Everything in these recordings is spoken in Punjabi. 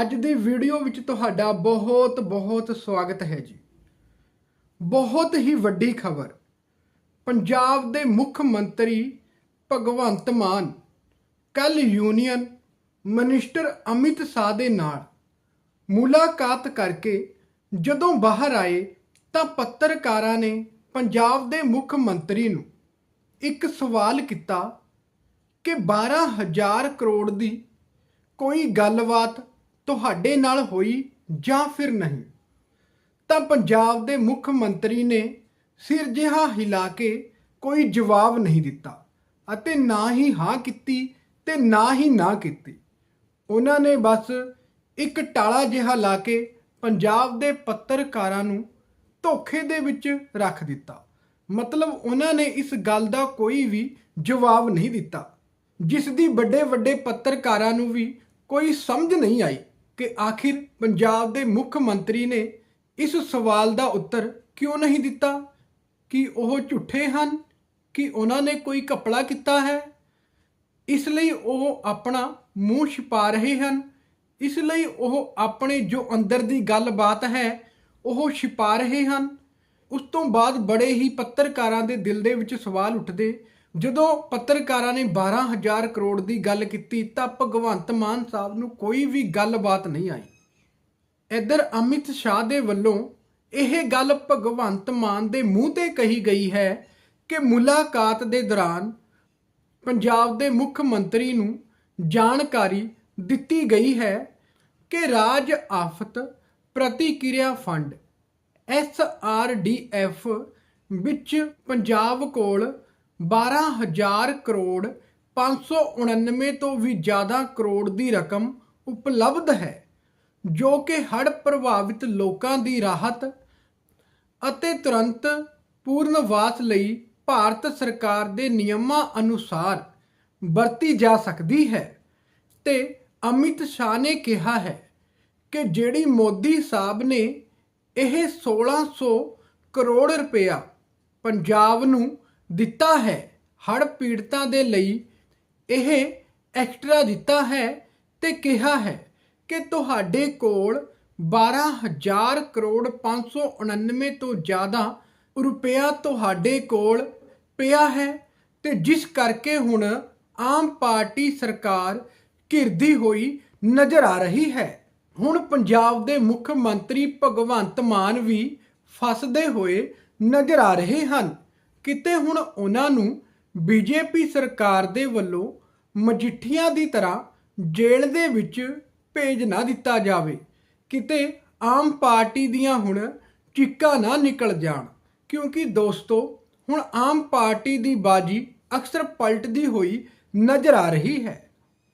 ਅੱਜ ਦੀ ਵੀਡੀਓ ਵਿੱਚ ਤੁਹਾਡਾ ਬਹੁਤ ਬਹੁਤ ਸਵਾਗਤ ਹੈ ਜੀ। ਬਹੁਤ ਹੀ ਵੱਡੀ ਖਬਰ। ਪੰਜਾਬ ਦੇ ਮੁੱਖ ਮੰਤਰੀ ਭਗਵੰਤ ਮਾਨ ਕੱਲ ਯੂਨੀਅਨ ਮਨਿਸਟਰ ਅਮਿਤ ਸ਼ਾਹ ਦੇ ਨਾਲ ਮੁਲਾਕਾਤ ਕਰਕੇ ਜਦੋਂ ਬਾਹਰ ਆਏ ਤਾਂ ਪੱਤਰਕਾਰਾਂ ਨੇ ਪੰਜਾਬ ਦੇ ਮੁੱਖ ਮੰਤਰੀ ਨੂੰ ਇੱਕ ਸਵਾਲ ਕੀਤਾ ਕਿ 12000 ਕਰੋੜ ਦੀ ਕੋਈ ਗੱਲਬਾਤ ਤੁਹਾਡੇ ਨਾਲ ਹੋਈ ਜਾਂ ਫਿਰ ਨਹੀਂ? ਤਾਂ ਪੰਜਾਬ ਦੇ ਮੁੱਖ ਮੰਤਰੀ ਨੇ ਸਿਰ ਜਿਹਾ ਹਿਲਾ ਕੇ ਕੋਈ ਜਵਾਬ ਨਹੀਂ ਦਿੱਤਾ ਅਤੇ ਨਾ ਹੀ ਹਾਂ ਕੀਤੀ ਤੇ ਨਾ ਹੀ ਨਾ ਕੀਤੀ। ਉਹਨਾਂ ਨੇ ਬਸ ਇੱਕ ਟਾਲਾ ਜਿਹਾ ਲਾ ਕੇ ਪੰਜਾਬ ਦੇ ਪੱਤਰਕਾਰਾਂ ਨੂੰ ਧੋਖੇ ਦੇ ਵਿੱਚ ਰੱਖ ਦਿੱਤਾ। ਮਤਲਬ ਉਹਨਾਂ ਨੇ ਇਸ ਗੱਲ ਦਾ ਕੋਈ ਵੀ ਜਵਾਬ ਨਹੀਂ ਦਿੱਤਾ, ਜਿਸ ਦੀ ਵੱਡੇ ਵੱਡੇ ਪੱਤਰਕਾਰਾਂ ਨੂੰ ਵੀ ਕੋਈ ਸਮਝ ਨਹੀਂ ਆਈ। ਕਿ ਆਖਿਰ ਪੰਜਾਬ ਦੇ ਮੁੱਖ ਮੰਤਰੀ ਨੇ ਇਸ ਸਵਾਲ ਦਾ ਉੱਤਰ ਕਿਉਂ ਨਹੀਂ ਦਿੱਤਾ? ਕਿ ਉਹ ਝੂਠੇ ਹਨ? ਕਿ ਉਹਨਾਂ ਨੇ ਕੋਈ ਕਪੜਾ ਕੀਤਾ ਹੈ? ਇਸ ਲਈ ਉਹ ਆਪਣਾ ਮੂੰਹ ਛਿਪਾ ਰਹੇ ਹਨ। ਇਸ ਲਈ ਉਹ ਆਪਣੇ ਜੋ ਅੰਦਰ ਦੀ ਗੱਲਬਾਤ ਹੈ, ਉਹ ਛਿਪਾ ਰਹੇ ਹਨ। ਉਸ ਤੋਂ ਬਾਅਦ ਬੜੇ ਹੀ ਪੱਤਰਕਾਰਾਂ ਦੇ ਦਿਲ ਦੇ ਵਿੱਚ ਸਵਾਲ ਉੱਠਦੇ ਜਦੋਂ ਪੱਤਰਕਾਰਾਂ ਨੇ 12000 ਕਰੋੜ ਦੀ ਗੱਲ ਕੀਤੀ ਤਾਂ ਭਗਵੰਤ ਮਾਨ ਸਾਹਿਬ ਨੂੰ ਕੋਈ ਵੀ ਗੱਲਬਾਤ ਨਹੀਂ ਆਈ। ਇੱਧਰ ਅਮਿਤ ਸ਼ਾਹ ਦੇ ਵੱਲੋਂ ਇਹ ਗੱਲ ਭਗਵੰਤ ਮਾਨ ਦੇ ਮੂੰਹ ਤੇ ਕਹੀ ਗਈ ਹੈ ਕਿ ਮੁਲਾਕਾਤ ਦੇ ਦੌਰਾਨ ਪੰਜਾਬ ਦੇ ਮੁੱਖ ਮੰਤਰੀ ਨੂੰ ਜਾਣਕਾਰੀ ਦਿੱਤੀ ਗਈ ਹੈ ਕਿ ਰਾਜ ਆਫਤ ਪ੍ਰਤੀਕਿਰਿਆ fund, S R D F ਵਿੱਚ ਪੰਜਾਬ ਕੋਲ 12000 ਕਰੋੜ 599 ਤੋਂ ਵੀ ਜ਼ਿਆਦਾ ਕਰੋੜ ਦੀ ਰਕਮ ਉਪਲਬਧ ਹੈ, ਜੋ ਕਿ ਹੜ੍ਹ ਪ੍ਰਭਾਵਿਤ ਲੋਕਾਂ ਦੀ ਰਾਹਤ ਅਤੇ ਤੁਰੰਤ ਪੂਰਨਵਾਸ ਲਈ ਭਾਰਤ ਸਰਕਾਰ ਦੇ ਨਿਯਮਾਂ ਅਨੁਸਾਰ ਵਰਤੀ ਜਾ ਸਕਦੀ ਹੈ। ਤੇ ਅਮਿਤ ਸ਼ਾਹ ਨੇ ਕਿਹਾ ਹੈ ਕਿ ਜਿਹੜੀ ਮੋਦੀ ਸਾਹਿਬ ਨੇ ਇਹ 1600 ਕਰੋੜ ਰੁਪਇਆ ਪੰਜਾਬ ਨੂੰ ਦਿੱਤਾ ਹੈ। ਹੜ੍ਹ ਪੀੜਤਾਂ ਦੇ ਲਈ ਇਹ ਐਕਸਟਰਾ ਦਿੱਤਾ ਹੈ ਤੇ ਕਿਹਾ ਹੈ ਕਿ ਤੁਹਾਡੇ ਕੋਲ 12000 ਕਰੋੜ 599 ਤੋਂ ਜ਼ਿਆਦਾ ਰੁਪਇਆ ਤੁਹਾਡੇ ਕੋਲ ਪਿਆ ਹੈ ਤੇ ਜਿਸ ਕਰਕੇ ਹੁਣ ਆਮ ਪਾਰਟੀ ਸਰਕਾਰ ਘਿਰਦੀ ਹੋਈ ਨਜ਼ਰ ਆ ਰਹੀ ਹੈ। ਹੁਣ ਪੰਜਾਬ ਦੇ ਮੁੱਖ ਮੰਤਰੀ ਭਗਵੰਤ ਮਾਨ ਵੀ ਫਸਦੇ ਹੋਏ ਨਜ਼ਰ ਆ ਰਹੇ ਹਨ। ਕਿਤੇ ਹੁਣ ਉਹਨਾਂ ਨੂੰ ਬੀਜੇਪੀ ਸਰਕਾਰ ਦੇ ਵੱਲੋਂ ਮਜਿੱਠੀਆਂ ਦੀ ਤਰ੍ਹਾਂ ਜੇਲ੍ਹ ਦੇ ਵਿੱਚ ਭੇਜ ਨਾ ਦਿੱਤਾ ਜਾਵੇ, ਕਿਤੇ ਆਮ ਪਾਰਟੀ ਦੀਆਂ ਹੁਣ ਚਿੱਕਾ ਨਾ ਨਿਕਲ ਜਾਣ। ਕਿਉਂਕਿ ਦੋਸਤੋ, ਹੁਣ ਆਮ ਪਾਰਟੀ ਦੀ ਬਾਜੀ ਅਕਸਰ ਪਲਟਦੀ ਹੋਈ ਨਜ਼ਰ ਆ ਰਹੀ ਹੈ।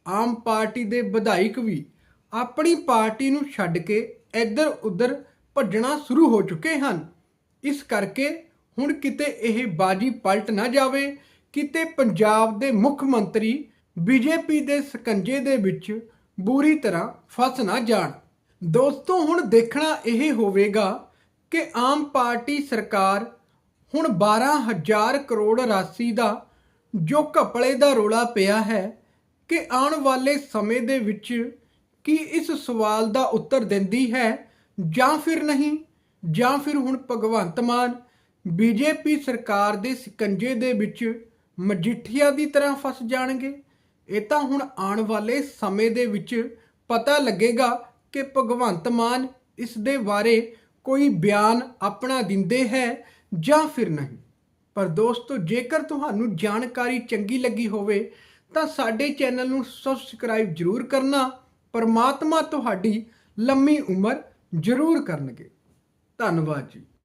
ਆਮ ਪਾਰਟੀ ਦੇ ਵਿਧਾਇਕ ਵੀ ਆਪਣੀ ਪਾਰਟੀ ਨੂੰ ਛੱਡ ਕੇ ਇੱਧਰ ਉੱਧਰ ਭੱਜਣਾ ਸ਼ੁਰੂ ਹੋ ਚੁੱਕੇ ਹਨ। ਇਸ ਕਰਕੇ ਹੁਣ ਕਿਤੇ ਇਹ ਬਾਜੀ ਪਲਟ ਨਾ ਜਾਵੇ, ਕਿਤੇ ਪੰਜਾਬ ਦੇ ਮੁੱਖ ਮੰਤਰੀ ਬੀਜੇਪੀ ਦੇ ਸਕੰਜੇ ਦੇ ਵਿੱਚ ਬੁਰੀ ਤਰ੍ਹਾਂ ਫਸ ਨਾ ਜਾਣ। ਦੋਸਤੋ, ਹੁਣ ਦੇਖਣਾ ਇਹ ਹੋਵੇਗਾ ਕਿ ਆਮ ਪਾਰਟੀ ਸਰਕਾਰ ਹੁਣ 12000 ਕਰੋੜ ਰਾਸ਼ੀ ਦਾ ਜੋ ਘਪਲੇ ਦਾ ਰੋਲਾ ਪਿਆ ਹੈ ਕਿ ਆਉਣ ਵਾਲੇ ਸਮੇਂ ਦੇ ਵਿੱਚ ਕੀ ਇਸ ਸਵਾਲ ਦਾ ਉੱਤਰ ਦਿੰਦੀ ਹੈ ਜਾਂ ਫਿਰ ਨਹੀਂ, ਜਾਂ ਫਿਰ ਹੁਣ ਭਗਵੰਤ ਮਾਨ ਬੀਜੇਪੀ ਸਰਕਾਰ ਦੇ ਸਿਕੰਜੇ ਦੇ ਵਿੱਚ ਮਜੀਠੀਆ ਦੀ ਤਰ੍ਹਾਂ ਫਸ ਜਾਣਗੇ। ਇਹ ਤਾਂ ਹੁਣ ਆਉਣ ਵਾਲੇ ਸਮੇਂ ਦੇ ਵਿੱਚ ਪਤਾ ਲੱਗੇਗਾ ਕਿ ਭਗਵੰਤ ਮਾਨ ਇਸ ਦੇ ਬਾਰੇ ਕੋਈ ਬਿਆਨ ਆਪਣਾ ਦਿੰਦੇ ਹੈ ਜਾਂ ਫਿਰ ਨਹੀਂ। ਪਰ ਦੋਸਤੋ, ਜੇਕਰ ਤੁਹਾਨੂੰ ਜਾਣਕਾਰੀ ਚੰਗੀ ਲੱਗੀ ਹੋਵੇ, ਤਾਂ ਸਾਡੇ ਚੈਨਲ ਨੂੰ ਸਬਸਕ੍ਰਾਈਬ ਜ਼ਰੂਰ ਕਰਨਾ। ਪਰਮਾਤਮਾ ਤੁਹਾਡੀ ਲੰਮੀ ਉਮਰ ਜ਼ਰੂਰ ਕਰਨਗੇ। ਧੰਨਵਾਦ ਜੀ।